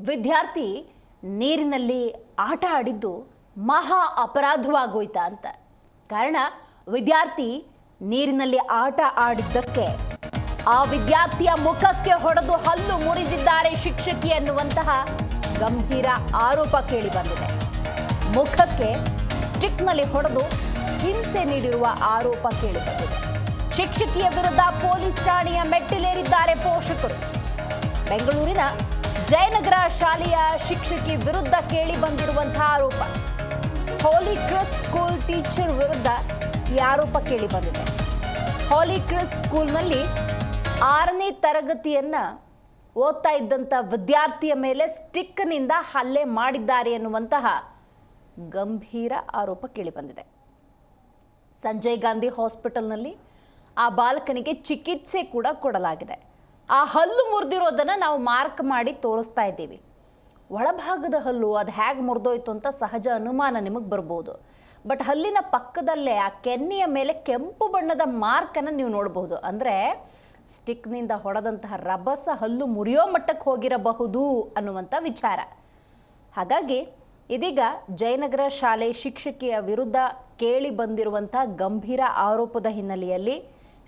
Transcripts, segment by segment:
ವಿದ್ಯಾರ್ಥಿ ನೀರಿನಲ್ಲಿ ಆಟ ಆಡಿದ್ದು ಮಹಾ ಅಪರಾಧವಾಗೋಯ್ತಾ ಅಂತ. ಕಾರಣ ವಿದ್ಯಾರ್ಥಿ ನೀರಿನಲ್ಲಿ ಆಟ ಆಡಿದ್ದಕ್ಕೆ ಆ ವಿದ್ಯಾರ್ಥಿಯ ಮುಖಕ್ಕೆ ಹೊಡೆದು ಹಲ್ಲು ಮುರಿದಿದ್ದಾರೆ ಶಿಕ್ಷಕಿ ಎನ್ನುವಂತಹ ಗಂಭೀರ ಆರೋಪ ಕೇಳಿ ಬಂದಿದೆ. ಮುಖಕ್ಕೆ ಸ್ಟಿಕ್ನಲ್ಲಿ ಹೊಡೆದು ಹಿಂಸೆ ನೀಡಿರುವ ಆರೋಪ ಕೇಳಿ ಬಂದಿದೆ. ಶಿಕ್ಷಕಿಯ ವಿರುದ್ಧ ಪೊಲೀಸ್ ಠಾಣೆಯ ಮೆಟ್ಟಿಲೇರಿದ್ದಾರೆ ಪೋಷಕರು. ಬೆಂಗಳೂರಿನ ಜಯನಗರ ಶಾಲೆಯ ಶಿಕ್ಷಕಿ ವಿರುದ್ಧ ಕೇಳಿ ಬಂದಿರುವಂತಹ ಆರೋಪ. ಹೋಲಿ ಕ್ರಿಸ್ ಸ್ಕೂಲ್ ಟೀಚರ್ ವಿರುದ್ಧ ಈ ಆರೋಪ ಕೇಳಿ ಬಂದಿದೆ. ಹೋಲಿ ಕ್ರಿಸ್ ಸ್ಕೂಲ್ನಲ್ಲಿ ಆರನೇ ತರಗತಿಯನ್ನ ಓದ್ತಾ ಇದ್ದಂಥ ವಿದ್ಯಾರ್ಥಿಯ ಮೇಲೆ ಸ್ಟಿಕ್ನಿಂದ ಹಲ್ಲೆ ಮಾಡಿದ್ದಾರೆ ಎನ್ನುವಂತಹ ಗಂಭೀರ ಆರೋಪ ಕೇಳಿಬಂದಿದೆ ಸಂಜಯ್ ಗಾಂಧಿ ಹಾಸ್ಪಿಟಲ್ನಲ್ಲಿ ಆ ಬಾಲಕನಿಗೆ ಚಿಕಿತ್ಸೆ ಕೂಡ ಕೊಡಲಾಗಿದೆ. ಆ ಹಲ್ಲು ಮುರಿದಿರೋದನ್ನು ನಾವು ಮಾರ್ಕ್ ಮಾಡಿ ತೋರಿಸ್ತಾ ಇದ್ದೀವಿ. ಒಳಭಾಗದ ಹಲ್ಲು ಅದು ಹೇಗೆ ಮುರಿದೋಯ್ತು ಅಂತ ಸಹಜ ಅನುಮಾನ ನಿಮಗೆ ಬರ್ಬೋದು. ಬಟ್ ಹಲ್ಲಿನ ಪಕ್ಕದಲ್ಲೇ ಆ ಕೆನ್ನೆಯ ಮೇಲೆ ಕೆಂಪು ಬಣ್ಣದ ಮಾರ್ಕನ್ನು ನೀವು ನೋಡಬಹುದು ಅಂದರೆ ಸ್ಟಿಕ್ನಿಂದ ಹೊಡೆದಂತಹ ರಭಸ ಹಲ್ಲು ಮುರಿಯೋ ಮಟ್ಟಕ್ಕೆ ಹೋಗಿರಬಹುದು ಅನ್ನುವಂಥ ವಿಚಾರ. ಹಾಗಾಗಿ ಇದೀಗ ಜಯನಗರ ಶಾಲೆ ಶಿಕ್ಷಕಿಯ ವಿರುದ್ಧ ಕೇಳಿ ಬಂದಿರುವಂಥ ಗಂಭೀರ ಆರೋಪದ ಹಿನ್ನೆಲೆಯಲ್ಲಿ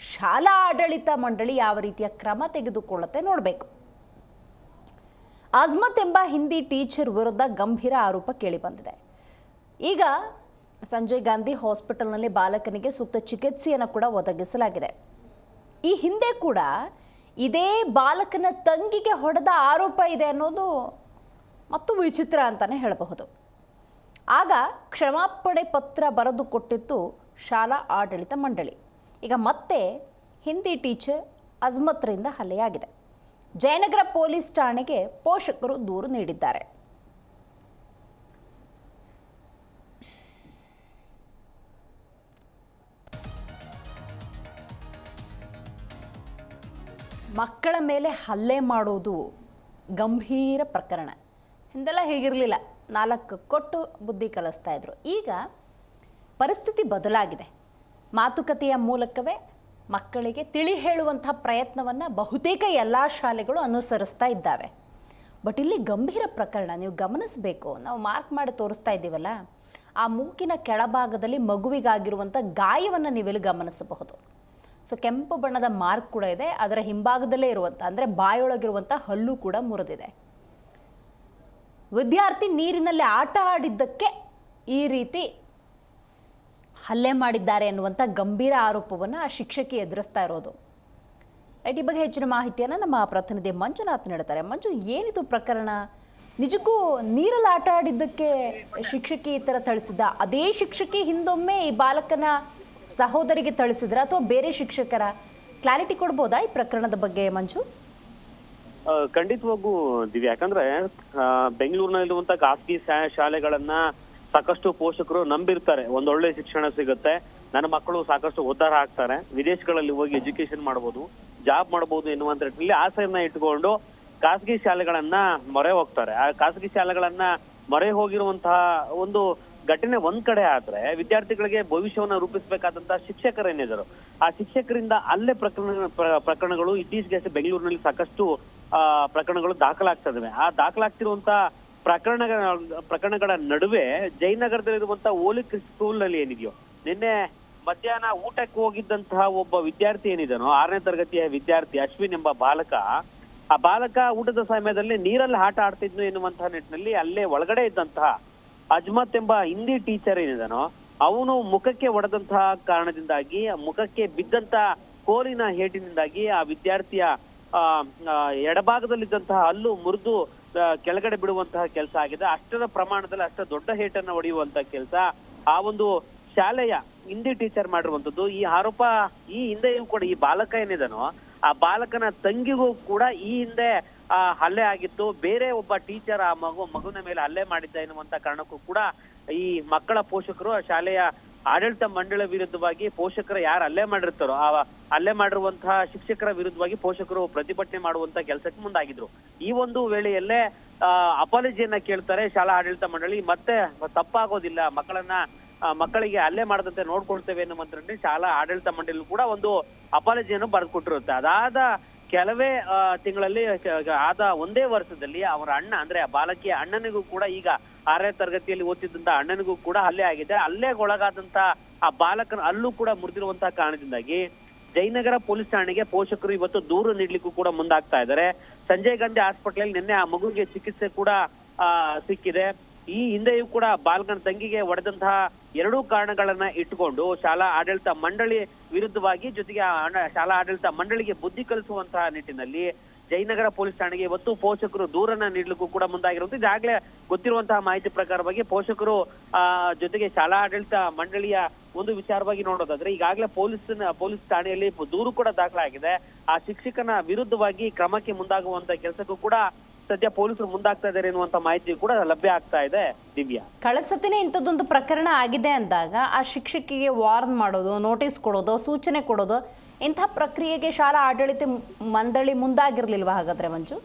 ಶಾಲಾ ಆಡಳಿತ ಮಂಡಳಿ ಯಾವ ರೀತಿಯ ಕ್ರಮ ತೆಗೆದುಕೊಳ್ಳುತ್ತೆ ನೋಡಬೇಕು. ಅಜ್ಮತ್ ಎಂಬ ಹಿಂದಿ ಟೀಚರ್ ವಿರುದ್ಧ ಗಂಭೀರ ಆರೋಪ ಕೇಳಿಬಂದಿದೆ. ಈಗ ಸಂಜಯ್ ಗಾಂಧಿ ಹಾಸ್ಪಿಟಲ್ನಲ್ಲಿ ಬಾಲಕನಿಗೆ ಸೂಕ್ತ ಚಿಕಿತ್ಸೆಯನ್ನು ಕೂಡ ಒದಗಿಸಲಾಗಿದೆ. ಈ ಹಿಂದೆ ಕೂಡ ಇದೇ ಬಾಲಕನ ತಂಗಿಗೆ ಹೊಡೆದ ಆರೋಪ ಇದೆ ಅನ್ನೋದು ಮತ್ತು ವಿಚಿತ್ರ ಅಂತಲೇ ಹೇಳಬಹುದು. ಆಗ ಕ್ಷಮಾಪಣೆ ಪತ್ರ ಬರೆದು ಕೊಟ್ಟಿತ್ತು ಶಾಲಾ ಆಡಳಿತ ಮಂಡಳಿ. ಈಗ ಮತ್ತೆ ಹಿಂದಿ ಟೀಚರ್ ಅಜ್ಮತ್ರಿಂದ ಹಲ್ಲೆಯಾಗಿದೆ. ಜಯನಗರ ಪೊಲೀಸ್ ಠಾಣೆಗೆ ಪೋಷಕರು ದೂರು ನೀಡಿದ್ದಾರೆ. ಮಕ್ಕಳ ಮೇಲೆ ಹಲ್ಲೆ ಮಾಡೋದು ಗಂಭೀರ ಪ್ರಕರಣ. ಹಿಂದೆಲ್ಲ ಹೀಗಿರಲಿಲ್ಲ. ನಾಲ್ಕು ಕೊಟ್ಟು ಬುದ್ಧಿ ಕಲಿಸ್ತಾ ಇದ್ರು. ಈಗ ಪರಿಸ್ಥಿತಿ ಬದಲಾಗಿದೆ. ಮಾತುಕತೆಯ ಮೂಲಕವೇ ಮಕ್ಕಳಿಗೆ ತಿಳಿ ಹೇಳುವಂಥ ಪ್ರಯತ್ನವನ್ನು ಬಹುತೇಕ ಎಲ್ಲ ಶಾಲೆಗಳು ಅನುಸರಿಸ್ತಾ ಇದ್ದಾವೆ. ಬಟ್ ಇಲ್ಲಿ ಗಂಭೀರ ಪ್ರಕರಣ, ನೀವು ಗಮನಿಸಬೇಕು. ನಾವು ಮಾರ್ಕ್ ಮಾಡಿ ತೋರಿಸ್ತಾ ಇದ್ದೀವಲ್ಲ, ಆ ಮೂಕಿನ ಕೆಳಭಾಗದಲ್ಲಿ ಮಗುವಿಗಾಗಿರುವಂಥ ಗಾಯವನ್ನು ನೀವೆಲ್ಲಿ ಗಮನಿಸಬಹುದು. ಸೊ ಕೆಂಪು ಬಣ್ಣದ ಮಾರ್ಕ್ ಕೂಡ ಇದೆ, ಅದರ ಹಿಂಭಾಗದಲ್ಲೇ ಇರುವಂಥ, ಅಂದರೆ ಬಾಯೊಳಗಿರುವಂಥ ಹಲ್ಲು ಕೂಡ ಮುರಿದಿದೆ. ವಿದ್ಯಾರ್ಥಿ ನೀರಿನಲ್ಲಿ ಆಟ ಆಡಿದ್ದಕ್ಕೆ ಈ ರೀತಿ ಹಲ್ಲೆ ಮಾಡಿದ್ದಾರೆ ಅನ್ನುವಂಥ ಗಂಭೀರ ಆರೋಪವನ್ನು ಆ ಶಿಕ್ಷಕಿ ಎದುರಿಸ್ತಾ ಇರೋದು. ರೈಟ್ ಈ ಬಗ್ಗೆ ಹೆಚ್ಚಿನ ಮಾಹಿತಿಯನ್ನು ನಮ್ಮ ಪ್ರತಿನಿಧಿ ಮಂಜುನಾಥ್ ನೀಡ್ತಾರೆ. ಮಂಜು ಏನಿದು ಪ್ರಕರಣ? ನಿಜಕ್ಕೂ ನೀರಲ್ಲಿ ಆಟ ಆಡಿದ್ದಕ್ಕೆ ಶಿಕ್ಷಕಿ ಈ ಥರ ಥಳಿಸಿದ್ದ? ಅದೇ ಶಿಕ್ಷಕಿ ಹಿಂದೊಮ್ಮೆ ಈ ಬಾಲಕನ ಸಹೋದರಿಗೆ ಥಳಿಸಿದ್ರ ಅಥವಾ ಬೇರೆ ಶಿಕ್ಷಕರ? ಕ್ಲಾರಿಟಿ ಕೊಡ್ಬೋದಾ ಈ ಪ್ರಕರಣದ ಬಗ್ಗೆ ಮಂಜು? ಖಂಡಿತವಾಗೂ ದಿವ್ಯ. ಯಾಕಂದ್ರೆ ಆ, ಬೆಂಗಳೂರಿನಲ್ಲಿರುವಂತ ಖಾಸಗಿ ಶಾಲೆಗಳನ್ನ ಸಾಕಷ್ಟು ಪೋಷಕರು ನಂಬಿರ್ತಾರೆ. ಒಂದೊಳ್ಳೆ ಶಿಕ್ಷಣ ಸಿಗುತ್ತೆ. ನನ್ನ ಮಕ್ಕಳು ಸಾಕಷ್ಟು ಉದ್ಧಾರ ಆಗ್ತಾರೆ. ವಿದೇಶಗಳಲ್ಲಿ ಹೋಗಿ ಎಜುಕೇಶನ್ ಮಾಡಬಹುದು ಜಾಬ್ ಮಾಡಬಹುದು ಎನ್ನುವಂತ ನಿಟ್ಟಿನಲ್ಲಿ ಆಸೆಯನ್ನ ಇಟ್ಕೊಂಡು ಖಾಸಗಿ ಶಾಲೆಗಳನ್ನ ಮೊರೆ ಹೋಗ್ತಾರೆ. ಆ ಖಾಸಗಿ ಶಾಲೆಗಳನ್ನ ಮೊರೆ ಹೋಗಿರುವಂತಹ ಒಂದು ಘಟನೆ ಒಂದ್ ಕಡೆ ಆದ್ರೆ ವಿದ್ಯಾರ್ಥಿಗಳಿಗೆ ಭವಿಷ್ಯವನ್ನ ರೂಪಿಸಬೇಕಾದಂತಹ ಶಿಕ್ಷಕರೇನಿದ್ರು ಆ ಶಿಕ್ಷಕರಿಂದ ಅಲ್ಲೇ ಪ್ರಕರಣ ಪ್ರಕರಣಗಳು ಇತ್ತೀಚೆಗೆ ಬೆಂಗಳೂರಿನಲ್ಲಿ ಸಾಕಷ್ಟು ಪ್ರಕರಣಗಳು ದಾಖಲಾಗ್ತಾ ಆ ದಾಖಲಾಗ್ತಿರುವಂತ ಪ್ರಕರಣಗಳ ಪ್ರಕರಣಗಳ ನಡುವೆ ಜಯನಗರದಲ್ಲಿರುವಂತ ಓಲಿಕ್ ಸ್ಕೂಲ್ನಲ್ಲಿ ಏನಿದೆಯೋ, ನಿನ್ನೆ ಮಧ್ಯಾಹ್ನ ಊಟಕ್ಕೆ ಹೋಗಿದ್ದಂತಹ ಒಬ್ಬ ವಿದ್ಯಾರ್ಥಿ ಏನಿದನೋ ಆರನೇ ತರಗತಿಯ ವಿದ್ಯಾರ್ಥಿ ಅಶ್ವಿನ್ ಎಂಬ ಬಾಲಕ, ಆ ಬಾಲಕ ಊಟದ ಸಮಯದಲ್ಲಿ ನೀರಲ್ಲಿ ಆಟ ಆಡ್ತಿದ್ನು ಎನ್ನುವಂತಹ ನಿಟ್ಟಿನಲ್ಲಿ ಅಲ್ಲೇ ಒಳಗಡೆ ಇದ್ದಂತಹ ಅಜ್ಮತ್ ಎಂಬ ಹಿಂದಿ ಟೀಚರ್ ಏನಿದನೋ ಅವನು ಮುಖಕ್ಕೆ ಒಡೆದಂತಹ ಕಾರಣದಿಂದಾಗಿ, ಮುಖಕ್ಕೆ ಬಿದ್ದಂತ ಕೋಲಿನ ಹೇಟಿನಿಂದಾಗಿ ಆ ವಿದ್ಯಾರ್ಥಿಯ ಎಡಭಾಗದಲ್ಲಿದ್ದಂತಹ ಅಲ್ಲು ಮುರಿದು ಕೆಳಗಡೆ ಬಿಡುವಂತಹ ಕೆಲಸ ಆಗಿದೆ. ಅಷ್ಟರ ಪ್ರಮಾಣದಲ್ಲಿ ಅಷ್ಟ ದೊಡ್ಡ ಹೇಟನ್ನು ಹೊಡೆಯುವಂತ ಕೆಲಸ ಆ ಒಂದು ಶಾಲೆಯ ಹಿಂದಿ ಟೀಚರ್ ಮಾಡಿರುವಂತದ್ದು ಈ ಆರೋಪ ಈ ಹಿಂದೆಯೂ ಕೂಡ ಈ ಬಾಲಕ ಏನಿದನೋ, ಆ ಬಾಲಕನ ತಂಗಿಗೂ ಕೂಡ ಈ ಹಿಂದೆ ಹಲ್ಲೆ ಆಗಿತ್ತು. ಬೇರೆ ಒಬ್ಬ ಟೀಚರ್ ಆ ಮಗು, ಮಗುವಿನ ಮೇಲೆ ಹಲ್ಲೆ ಮಾಡಿದ್ದ ಎನ್ನುವಂತ ಕಾರಣಕ್ಕೂ ಕೂಡ ಈ ಮಕ್ಕಳ ಪೋಷಕರು ಶಾಲೆಯ ಆಡಳಿತ ಮಂಡಳಿ ವಿರುದ್ಧವಾಗಿ ಪೋಷಕರು ಯಾರು ಅಲ್ಲೇ ಮಾಡಿರ್ತಾರೋ, ಆ ಅಲ್ಲೇ ಮಾಡಿರುವಂತಹ ಶಿಕ್ಷಕರ ವಿರುದ್ಧವಾಗಿ ಪೋಷಕರು ಪ್ರತಿಭಟನೆ ಮಾಡುವಂತ ಕೆಲಸಕ್ಕೆ ಮುಂದಾಗಿದ್ರು. ಈ ಒಂದು ವೇಳೆಯಲ್ಲೇ ಅಪಾಲಜಿಯನ್ನ ಕೇಳ್ತಾರೆ ಶಾಲಾ ಆಡಳಿತ ಮಂಡಳಿ, ಮತ್ತೆ ತಪ್ಪಾಗೋದಿಲ್ಲ, ಮಕ್ಕಳನ್ನ ಮಕ್ಕಳಿಗೆ ಅಲ್ಲೇ ಮಾಡದಂತೆ ನೋಡ್ಕೊಳ್ತೇವೆ ಅನ್ನುವಂತ ಶಾಲಾ ಆಡಳಿತ ಮಂಡಳಿ ಕೂಡ ಒಂದು ಅಪಾಲಜಿಯನ್ನು ಬರೆದುಕೊಟ್ಟಿರುತ್ತೆ. ಅದಾದ ಕೆಲವೇ ತಿಂಗಳಲ್ಲಿ, ಆದ ಒಂದೇ ವರ್ಷದಲ್ಲಿ ಅವರ ಅಣ್ಣ, ಅಂದ್ರೆ ಬಾಲಕಿಯ ಅಣ್ಣನಿಗೂ ಕೂಡ ಈಗ ಆರನೇ ತರಗತಿಯಲ್ಲಿ ಓದ್ತಿದ್ದಂತ ಅಣ್ಣನಿಗೂ ಕೂಡ ಹಲ್ಲೆ ಆಗಿದೆ. ಹಲ್ಲೆಗೆ ಒಳಗಾದಂತ ಆ ಬಾಲಕನ ಅಲ್ಲೂ ಕೂಡ ಮುರಿದಿರುವಂತಹ ಕಾರಣದಿಂದಾಗಿ ಜಯನಗರ ಪೊಲೀಸ್ ಠಾಣೆಗೆ ಪೋಷಕರು ಇವತ್ತು ದೂರು ನೀಡ್ಲಿಕ್ಕೂ ಕೂಡ ಮುಂದಾಗ್ತಾ ಇದ್ದಾರೆ. ಸಂಜಯ್ ಗಾಂಧಿ ಹಾಸ್ಪಿಟಲ್ ನಿನ್ನೆ ಆ ಮಗುವಿಗೆ ಚಿಕಿತ್ಸೆ ಕೂಡ ಸಿಕ್ಕಿದೆ. ಈ ಹಿಂದೆಯೂ ಕೂಡ ಬಾಲಕನ ತಂಗಿಗೆ ಒಡೆದಂತಹ ಎರಡೂ ಕಾರಣಗಳನ್ನ ಇಟ್ಟುಕೊಂಡು ಶಾಲಾ ಆಡಳಿತ ಮಂಡಳಿ ವಿರುದ್ಧವಾಗಿ ಜೊತೆಗೆ ಶಾಲಾ ಆಡಳಿತ ಮಂಡಳಿಗೆ ಬುದ್ಧಿ ಕಲಿಸುವಂತಹ ನಿಟ್ಟಿನಲ್ಲಿ ಜಯನಗರ ಪೊಲೀಸ್ ಠಾಣೆಗೆ ಇವತ್ತು ಪೋಷಕರು ದೂರನ್ನ ನೀಡಲಿಕ್ಕೂ ಕೂಡ ಮುಂದಾಗಿರುವಂತ ಈಗಾಗಲೇ ಗೊತ್ತಿರುವಂತಹ ಮಾಹಿತಿ ಪ್ರಕಾರವಾಗಿ ಪೋಷಕರು, ಆ, ಜೊತೆಗೆ ಶಾಲಾ ಆಡಳಿತ ಮಂಡಳಿಯ ಒಂದು ವಿಚಾರವಾಗಿ ನೋಡೋದಾದ್ರೆ, ಈಗಾಗಲೇ ಪೊಲೀಸ್ ಪೊಲೀಸ್ ಠಾಣೆಯಲ್ಲಿ ದೂರು ಕೂಡ ದಾಖಲಾಗಿದೆ. ಆ ಶಿಕ್ಷಕನ ವಿರುದ್ಧವಾಗಿ ಕ್ರಮಕ್ಕೆ ಮುಂದಾಗುವಂತ ಕೆಲಸಕ್ಕೂ ಕೂಡ ಸದ್ಯ ಪೊಲೀಸರು ಮುಂದಾಗ್ತಾ ಇದ್ದಾರೆ ಎನ್ನುವಂತ ಮಾಹಿತಿ ಕೂಡ ಲಭ್ಯ ಆಗ್ತಾ ಇದೆ, ದಿವ್ಯಾ. ಕಳಸತಿನೇ ಇಂಥದ್ದೊಂದು ಪ್ರಕರಣ ಆಗಿದೆ ಅಂದಾಗ ಆ ಶಿಕ್ಷಕಿಗೆ ವಾರ್ನ್ ಮಾಡೋದು, ನೋಟಿಸ್ ಕೊಡೋದು, ಸೂಚನೆ ಕೊಡೋದು ಇಂಥ ಪ್ರಕ್ರಿಯೆಗೆ ಶಾಲಾ ಆಡಳಿತ ಮಂಡಳಿ ಮುಂದಾಗಿರ್ಲಿಲ್ವಾ ಹಾಗಾದ್ರೆ ಮಂಜು?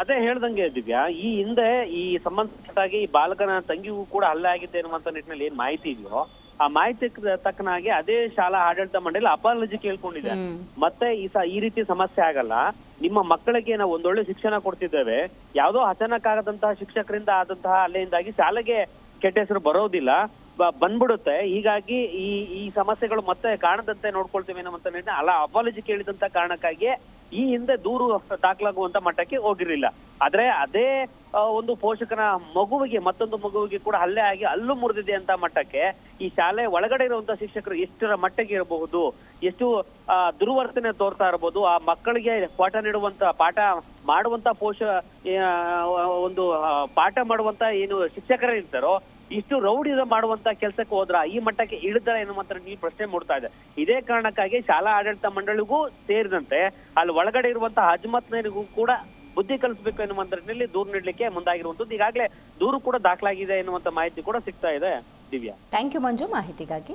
ಅದೇ ಹೇಳ್ದಂಗೆ ದಿವ್ಯಾ ಈ ಹಿಂದೆ ಈ ಸಂಬಂಧಪಟ್ಟಾಗಿ ಈ ಬಾಲಕನ ತಂಗಿಗೂ ಕೂಡ ಹಲ್ಲೆ ಆಗಿದೆ ಅನ್ನುವಂತ ನಿಟ್ಟಿನಲ್ಲಿ ಏನ್ ಮಾಹಿತಿ ಇದೆಯೋ ಆ ಮಾಹಿತಿ ತಕ್ಕನಾಗಿ ಅದೇ ಶಾಲಾ ಆಡಳಿತ ಮಂಡಳಿ ಅಪಾಲಜಿ ಕೇಳ್ಕೊಂಡಿದೆ. ಮತ್ತೆ ಈ ಈ ರೀತಿ ಸಮಸ್ಯೆ ಆಗಲ್ಲ. ನಿಮ್ಮ ಮಕ್ಕಳಿಗೆ ನಾವು ಒಂದೊಳ್ಳೆ ಶಿಕ್ಷಣ ಕೊಡ್ತಿದ್ದೇವೆ. ಯಾವುದೋ ಅಚಾನಕ್ ಶಿಕ್ಷಕರಿಂದ ಆದಂತಹ ಅಲ್ಲೆಯಿಂದಾಗಿ ಶಾಲೆಗೆ ಕೆಟ್ಟ ಹೆಸರು ಬರೋದಿಲ್ಲ. ಬಂದ್ಬಿಡುತ್ತೆ. ಹೀಗಾಗಿ ಈ ಈ ಸಮಸ್ಯೆಗಳು ಮತ್ತೆ ಕಾಣದಂತೆ ನೋಡ್ಕೊಳ್ತೀವಿ ಅನ್ನುವಂತ ನಿಟ್ಟಿನಲ್ಲಿ ಅಲ್ಲ ಅಪಾಲಜಿ ಕೇಳಿದಂತ ಕಾರಣಕ್ಕಾಗಿ ಈ ಹಿಂದೆ ದೂರು ದಾಖಲಾಗುವಂತ ಮಟ್ಟಕ್ಕೆ ಹೋಗಿರ್ಲಿಲ್ಲ. ಆದ್ರೆ ಅದೇ ಒಂದು ಪೋಷಕನ ಮಗುವಿಗೆ, ಮತ್ತೊಂದು ಮಗುವಿಗೆ ಕೂಡ ಹಲ್ಲೆ ಆಗಿ ಅಲ್ಲೂ ಮುರಿದಿದೆ ಅಂತ ಮಟ್ಟಕ್ಕೆ ಈ ಶಾಲೆ ಒಳಗಡೆ ಇರುವಂತ ಶಿಕ್ಷಕರು ಎಷ್ಟರ ಮಟ್ಟಿಗೆ ಇರಬಹುದು, ಎಷ್ಟು ದುರ್ವರ್ತನೆ ತೋರ್ತಾ ಇರಬಹುದು, ಆ ಮಕ್ಕಳಿಗೆ ಪಾಠ ನೀಡುವಂತ, ಪಾಠ ಮಾಡುವಂತ ಪೋಷ ಒಂದು ಪಾಠ ಮಾಡುವಂತ ಏನು ಶಿಕ್ಷಕರೇ ಇರ್ತಾರೋ ಇಷ್ಟು ರೌಡಿ ಮಾಡುವಂತ ಕೆಲಸಕ್ಕೆ ಹೋದ್ರ ಈ ಮಟ್ಟಕ್ಕೆ ಇಳಿದ್ರ ಎನ್ನುವಂತ ಈ ಪ್ರಶ್ನೆ ಮೂಡ್ತಾ ಇದೆ. ಇದೇ ಕಾರಣಕ್ಕಾಗಿ ಶಾಲಾ ಆಡಳಿತ ಮಂಡಳಿಗೂ ಸೇರಿದಂತೆ ಅಲ್ಲಿ ಒಳಗಡೆ ಇರುವಂತಹ ಹಜ್ಮತ್ನರಿಗೂ ಕೂಡ ಬುದ್ಧಿ ಕಲಿಸಬೇಕು ಎನ್ನುವಂತ ನಿಟ್ಟಿನಲ್ಲಿ ದೂರು ನೀಡಲಿಕ್ಕೆ ಮುಂದಾಗಿರುವಂತದ್ದು ಈಗಾಗಲೇ ದೂರು ಕೂಡ ದಾಖಲಾಗಿದೆ ಎನ್ನುವಂತ ಮಾಹಿತಿ ಕೂಡ ಸಿಗ್ತಾ ಇದೆ ದಿವ್ಯಾ. ಥ್ಯಾಂಕ್ ಯು ಮಂಜು. ಮಾಹಿತಿಗಾಗಿ